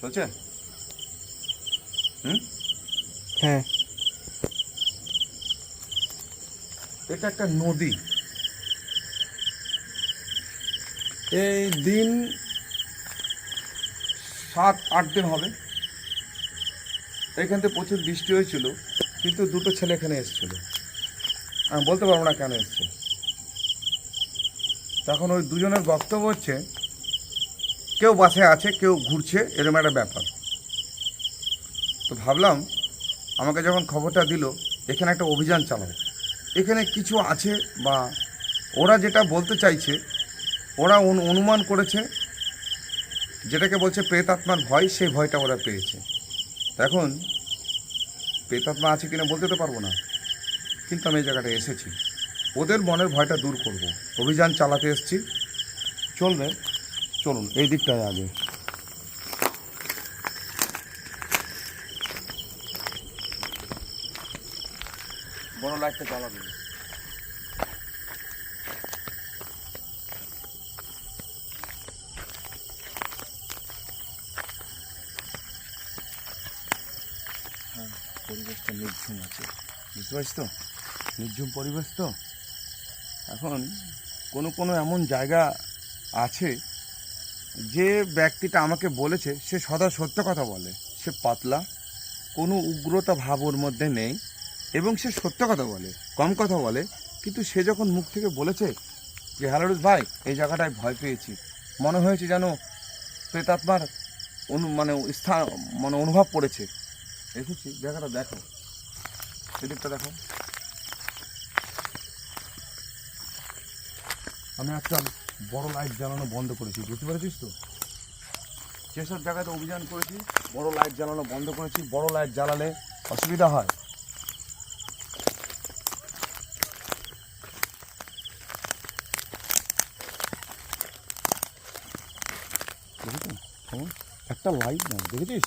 চলছে? হুম? হ্যাঁ। এটা একটা নদী। এই দিন সাত আট দিন হবে। এখান থেকে প্রচুর বৃষ্টি হয়েছিল কিন্তু দুটো ছেলে এখানে এসেছিল। আমি বলতে পারব না কেন এসছে। তখন ওই দুজনের বক্তব্য হচ্ছে কেউ বাসে আছে, কেউ ঘুরছে, এরকম একটা ব্যাপার। তো ভাবলাম, আমাকে যখন খবরটা দিল, এখানে একটা অভিযান চালাও এখানে কিছু আছে বা ওরা যেটা বলতে চাইছে, ওরা অনু- অনুমান করেছে, যেটাকে বলছে প্রেতাত্মার ভয়, সেই ভয়টা ওরা পেয়েছে। এখন, প্রেতাত্মা আছে কিনা বলতে তো পারব না। কিন্তু আমি এই জায়গাটা এসেছি। ওদের মনের ভয়টা দূর করব। অভিযান চালাতে এসেছি। চলবে। চলুন এই দিকটায় আগে। বড় লাইটটা জ্বালাবে হ্যাঁ পরিবেশটা নির্ঝুম আছে। বুঝতে পারছিস তো? নির্ঝুম পরিবেশ তো? এখন কোনো কোনো এমন জায়গা আছে যে ব্যক্তিটা আমাকে বলেছে, সে সদা সত্য কথা বলে। সে পাতলা, কোনো উগ্রতা ভাব ওর মধ্যে নেই, এবং সে সত্য কথা বলে, কম কথা বলে। কিন্তু সে যখন মুখ থেকে বলেছে যে হ্যালোরুজ ভাই, এই জায়গাটায় ভয় পেয়েছি। মনে হয়েছে যেন প্রেতাত্মার অনু মানে স্থান মানে অনুভব পড়েছে এসেছি জায়গাটা দেখো। সেদিকটা দেখো। আমি একটা বড় লাইট জ্বালানো বন্ধ করেছি, বুঝতে পেরেছিস তো? যেসব জায়গাতে অভিযান করেছি, বড় লাইট জ্বালানো বন্ধ করেছি, বড় লাইট জ্বালালে অসুবিধা হয়। একটা লাইট না দেখেছিস?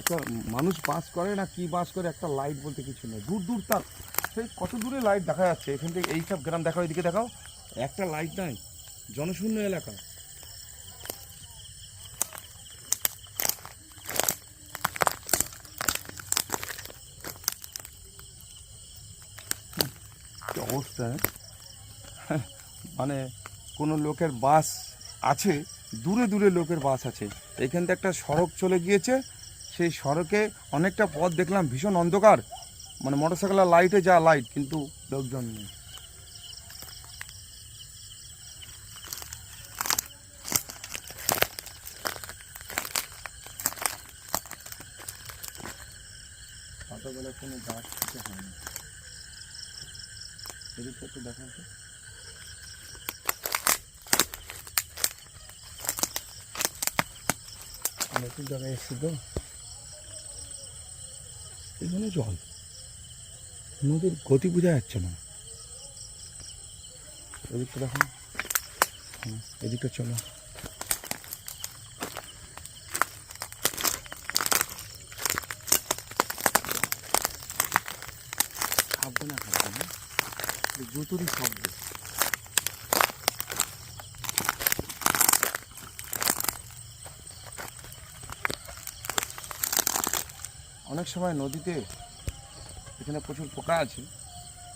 একটা মানুষ বাস করে না কি বাস করে, একটা লাইট বলতে কিছু নেই। দূর দূর তার সেই কত দূরে লাইট দেখা যাচ্ছে? এখান থেকে এইসব গ্রাম দেখাও, এদিকে দেখাও। একটা লাইট নাই। জনশূন্য এলাকা। অবস্থা হ্যাঁ? মানে কোনো লোকের বাস আছে, দূরে দূরে লোকের বাস আছে। এখান থেকে একটা সড়ক চলে গিয়েছে, সেই সড়কে অনেকটা পথ দেখলাম, ভীষণ অন্ধকার। মানে মোটরসাইকেলের লাইটে যা লাইট কিন্তু লোকজন নেই ছোটবেলায় কোনো গাছ কিছু হয়নি এদিকটা একটু দেখান তো নতুন জায়গায় এসছি তো। এখানে জল। নদীর গতি বোঝা যাচ্ছে না। এদিকটা হ্যাঁ এদিকটা চলো। খাববে না খাববে না। জুতোরই শব্দ। অনেক সময় নদীতে এখানে প্রচুর পোকা আছে,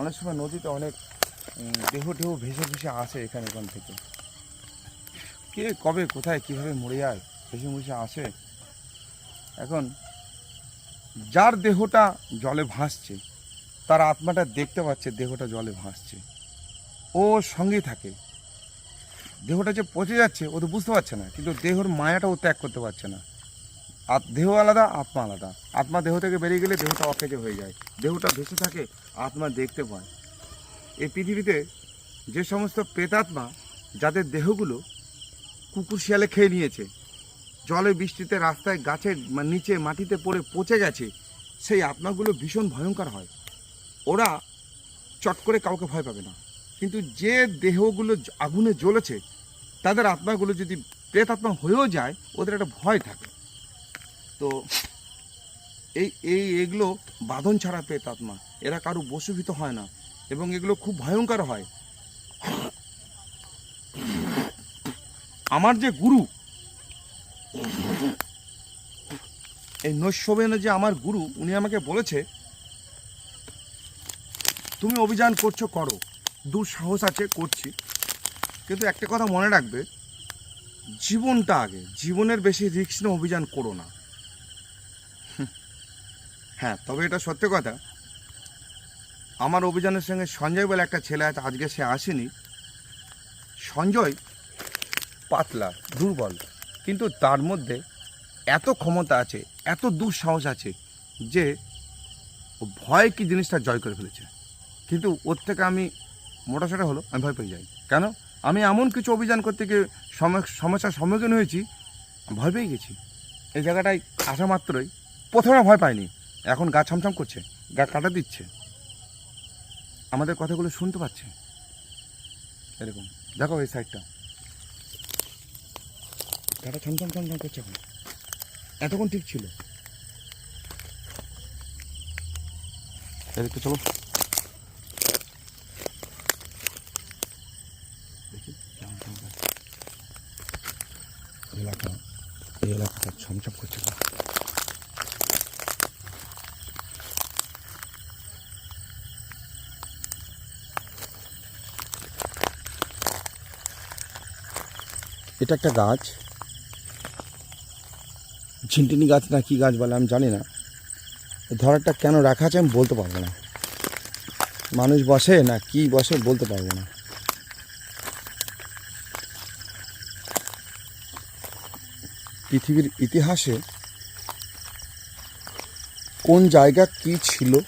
অনেক সময় নদীতে অনেক দেহ টেহ ভেসে ভেসে আসে এখানে এখান থেকে। কে, কবে, কোথায়, কীভাবে মরে যায়, ভেসে ভেসে আসে? এখন যার দেহটা জলে ভাসছে, তার আত্মাটা দেখতে পাচ্ছে দেহটা জলে ভাসছে। ও সঙ্গেই থাকে। দেহটা যে পচে যাচ্ছে, ও তো বুঝতে পারছে না, কিন্তু দেহর মায়াটা ও ত্যাগ করতে পারছে না। আর দেহ আলাদা, আত্মা আলাদা। আত্মা দেহ থেকে বেরিয়ে গেলে দেহটা অকেজে হয়ে যায়। দেহটা ভেসে থাকে, আত্মা দেখতে পায়। এই পৃথিবীতে যে সমস্ত প্রেতাত্মা, যাদের দেহগুলো কুকুর শিয়ালে খেয়ে নিয়েছে, জলে বৃষ্টিতে রাস্তায় গাছের নিচে মাটিতে পড়ে পচে গেছে, সেই আত্মাগুলো ভীষণ ভয়ঙ্কর হয়। ওরা চট করে কাউকে ভয় পাবে না। কিন্তু যে দেহগুলো আগুনে জ্বলেছে, তাদের আত্মাগুলো যদি প্রেতাত্মা হয়েও যায়, ওদের একটা ভয় থাকে। তো এই এই, এগুলো বাঁধন ছাড়া প্রেতাত্মা এরা কারও বশীভূত হয় না এবং এগুলো খুব ভয়ঙ্কর হয়। আমার যে গুরু, এই নৈশবেন যে আমার গুরু, উনি আমাকে বলেছে, তুমি অভিযান করছ, করো। দুঃসাহস আছে, করছি। কিন্তু একটা কথা মনে রাখবে, জীবনটা আগে। জীবনের বেশি রিস্ক নিয়ে অভিযান করো না। হ্যাঁ তবে এটা সত্য কথা। আমার অভিযানের সঙ্গে সঞ্জয় বলে একটা ছেলে আছে, আজকে সে আসেনি। সঞ্জয় পাতলা, দুর্বল, কিন্তু তার মধ্যে এত ক্ষমতা আছে, এত দুঃসাহস আছে যে ভয় কি জিনিসটা জয় করে ফেলেছে। কিন্তু ওর থেকে আমি মোটাসোটা হলো, আমি ভয় পেয়ে যাই। কেন? আমি এমন কিছু অভিযান করতে গিয়ে সম- সমস্যার সম্মুখীন হয়েছি, ভয় পেয়ে গেছি। এই জায়গাটায় আসা মাত্রই প্রথমে ভয় পাইনি। এখন গা ছমছম করছে, গা কাটা দিচ্ছে। আমাদের কথাগুলো শুনতে পাচ্ছে। এরকম। দেখো এই সাইডটা গাটা ছমছম ছমছম করছে এখন। এতক্ষণ ঠিক ছিল। চলো। এলাকা, এই এলাকাটা ছমছম করছে। এটা একটা গাছ। ঝিনটিনি গাছ না কি গাছ বলে আমি জানি না। ধরাটা কেন রাখা আছে আমি বলতে পারব না। মানুষ বসে না কি বসে বলতে পারব না। পৃথিবীর ইতিহাসে কোন জায়গা কি ছিল?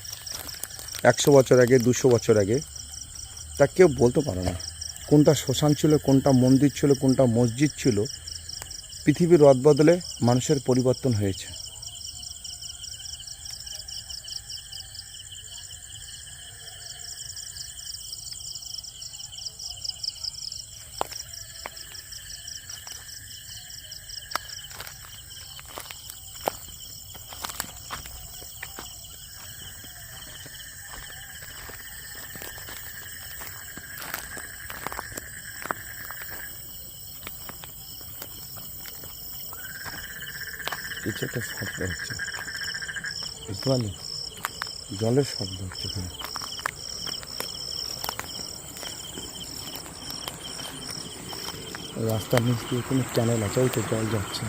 একশো বছর আগে, দুশো বছর আগে, তা কেউ বলতে পারে না। কোনটা শ্মশান ছিল, কোনটা মন্দির ছিল, কোনটা মসজিদ ছিল, পৃথিবীর রদ বদলে মানুষের পরিবর্তন হয়েছে। কিছু একটা শব্দ হচ্ছে। বুঝতে পারলি? জলের শব্দ হচ্ছে এখানে। রাস্তার নিচ দিয়ে কোনো ক্যানেল আছে? ওই তো জল যাচ্ছে।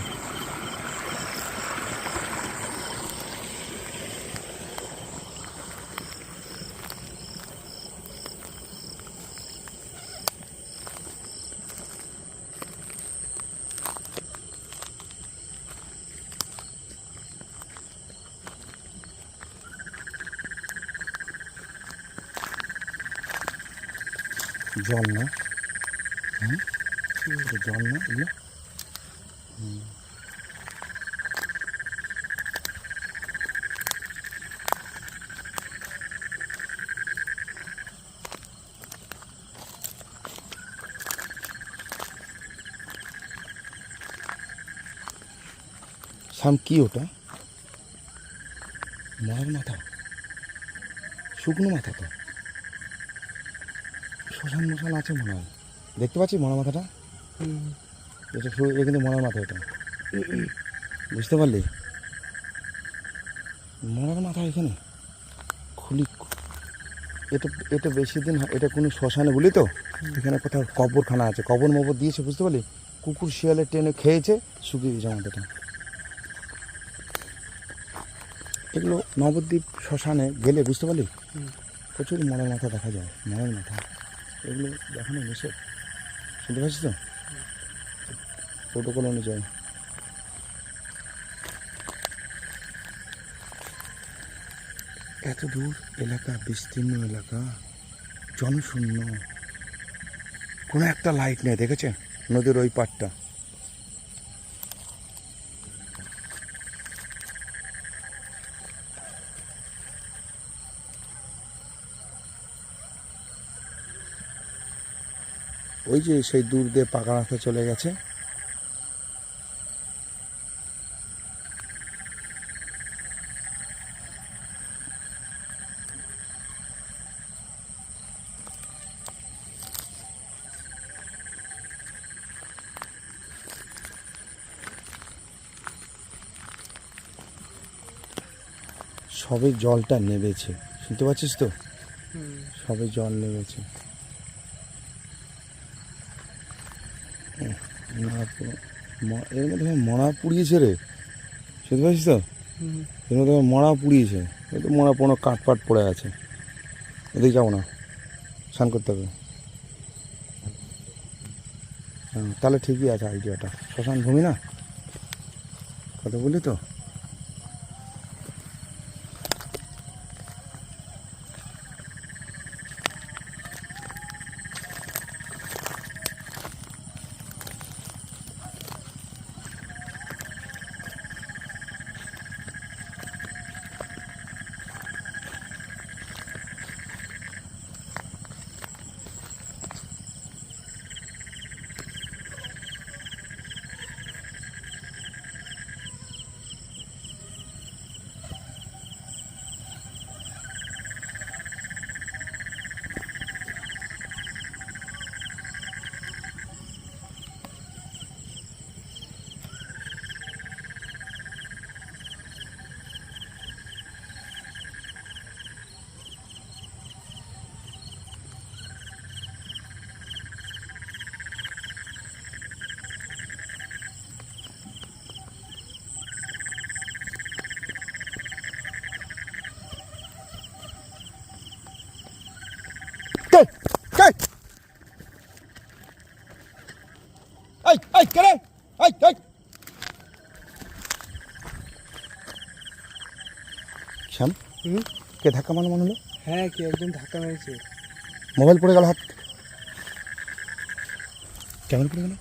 জল না। এটা জল না এগুলো। সাম কি ওটা? মরার মাথা। শুকনো মাথা তো? শ্মশান মশান আছে মনে হয়। দেখতে পাচ্ছি মরা মাথাটা? এটা শু- এটা কিন্তু মরার মাথা এটা। বুঝতে পারলি? মরার মাথা এখানে? খুলি এটা এটা বেশি দিন এটা কোনো শ্মশানে বলি তো? এখানে কোথাও কবরখানা আছে। কবর মবর দিয়েছে বুঝতে পারলি? কুকুর শিয়ালে টেনে খেয়েছে শুকিয়ে গেছে এগুলো নবদ্বীপ শ্মশানে গেলে বুঝতে পারলি? প্রচুর মরার মাথা দেখা যায় মরার মাথা। এগুলো দেখানো নিষেধ। শুনতে পাচ্ছি তো? প্রোটোকল অনুযায়ী। এত দূর এলাকা, বিস্তীর্ণ এলাকা, জনশূন্য। কোনো একটা লাইট নেই দেখেছে নদীর ওই পাড়টা। ওই যে সেই দূর দিয়ে পাকা রাস্তা চলে গেছে। সবে জলটা নেমেছে। শুনতে পাচ্ছিস তো? সবে জল নেমেছে উহ, মরা পুরো- ম- এর মধ্যে মড়া মরা পুড়িয়েছে রে। শুনতে পাচ্ছিস তো? এর মধ্যে মরা পুড়িয়েছে এই তো মরা পুরো কাঠ পাট পড়ে আছে। এদিকে যাব না। স্নান করতে হবে। হ্যাঁ তাহলে ঠিকই আছে আইডিয়াটা। শ্মশান ভূমি না? কথা বলি তো কে কে এই কে রে এই এই শ্যাম হুম কে ধাক্কা মারলো মনে হলো হ্যাঁ কি একজন ধাক্কা মেরেছে মোবাইল পড়ে গেল হাত কেমন পড়ে গেল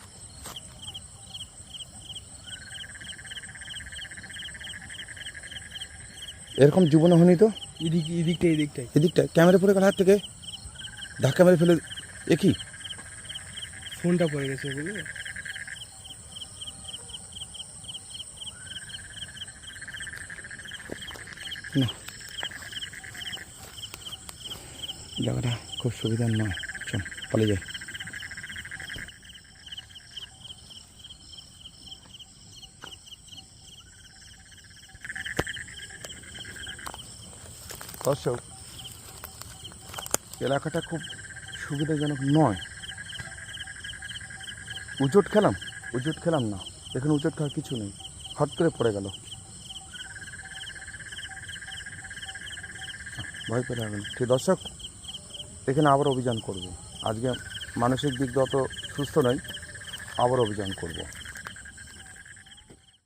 এরকম জীবনে হয়নি তো এদিক এদিকটা এদিকটাই এদিকটা ক্যামেরা পড়ে গেল হাত থেকে ধাক্কা মেরে ফেলে এ কি ফোনটা পড়ে গেছে বুঝলে জায়গাটা খুব সুবিধার নয়। চল, পালিয়ে যাই। দর্শক, এলাকাটা খুব সুবিধাজনক নয়। উজট খেলাম উজট খেলাম না। এখানে উজট খাওয়ার কিছু নেই। হট করে পড়ে গেল। ভয় পেতে হবে না। ঠিক, দর্শক, এখানে আবার অভিযান করব। আজকে মানসিক দিক যত সুস্থ নয় আবার অভিযান করব।